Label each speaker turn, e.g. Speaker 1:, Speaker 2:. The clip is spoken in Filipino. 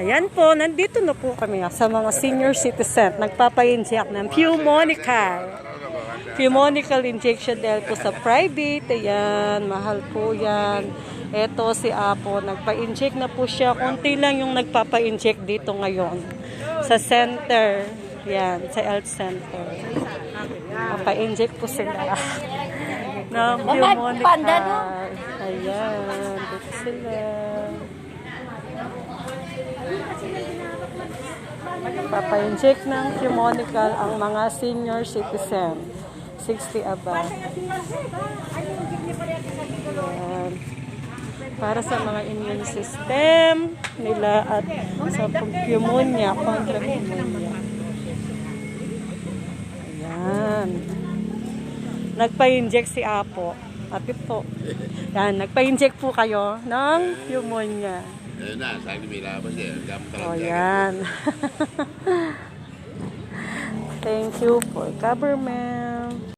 Speaker 1: Ayan po, nandito na po kami sa mga senior citizen. Nagpapa-inject ng Pneumonical. Pneumonical injection dahil po sa private. Ayan, mahal po yan. Ito si Apo, nagpa-inject na po siya. Kunti lang yung nagpapa-inject dito ngayon. Sa center. Yan, sa health center. Papa-inject po sila. ng? Pneumonical. Ayan, dito sila. Papa-inject ng pneumonical ang mga senior citizen. 60 above. Ayan. Para sa mga immune system nila at sa pneumonia, kontra pneumonia. Ayan. Nagpa-inject si Apo. Happy po. Yan, nagpa-inject po kayo ng pneumonia.
Speaker 2: Ayun na, sabi may labas eh. Ang gamit
Speaker 1: O,
Speaker 2: talaga.
Speaker 1: yan. Thank you for government.